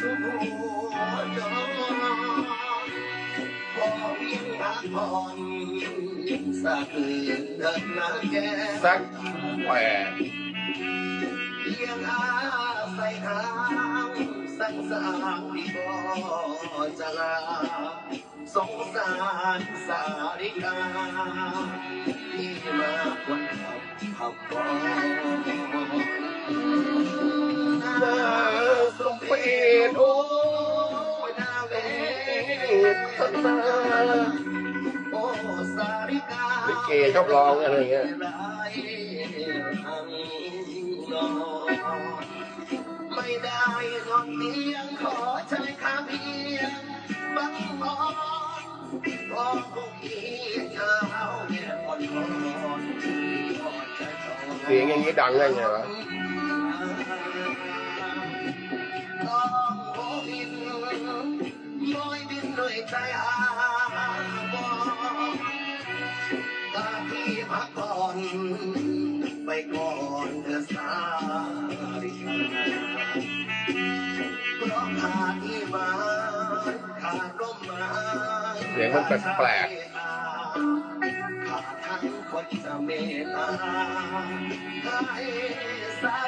สักแปดยังอาใส่หางสักสามที่บ่จะลาสงสารสาริกาที่มาคนขับขับบ่ ลิเกชอบร้องอะไรอย่างเงี้ยไม่ได้นอนเตียงขอใช้คำเพียงบังอ่อนขอคงอีเช้าเนี่ยอ่อนอ่อนอ่อนจะชอบเสียงอย่างนี้ดังได้ไงวะ บินด้วยใจอาบตาที่พักก่อน ไปก่อนเธอสาริกาเพราะขาดที่มาขาดร่มไม้เสียงมันแปลกขาดทั้งคนจะเมตตาให้สาริ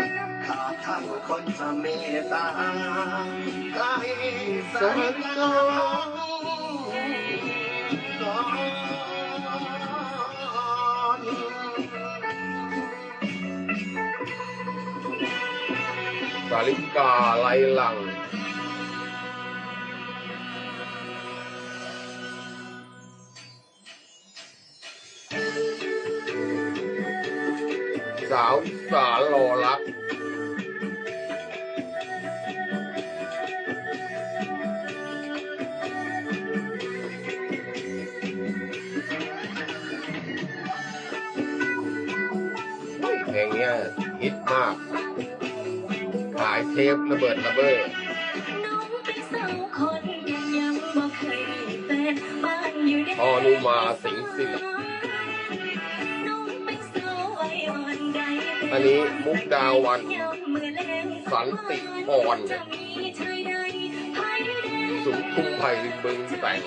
าริกาเพราะขาดที่มาขาดร่มไม้ขาดชายตาขาดทั้งคนเมตตาให้สาริกาก่อนสาลิกาไลหลังสาวสารรอรัก ฮิตมาก ขายเทประเบิดระเบ้อน้องเป็นสาวคนยังบ่เคยมีแฟนบ้านอยู่ในพอนุมาสิงสิริน้องเป็นสาววัยอ่อนใดอันนี้มุกดาวันยามมื้อแลงสันติพรจะมีชายใดให้แดงสุนทุมไผ่บึงแต่ง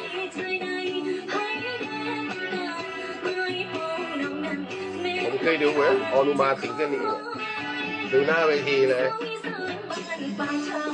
เคยดูไหมออนุมาถึงสิริเนี่ดูหน้าเวทีเลย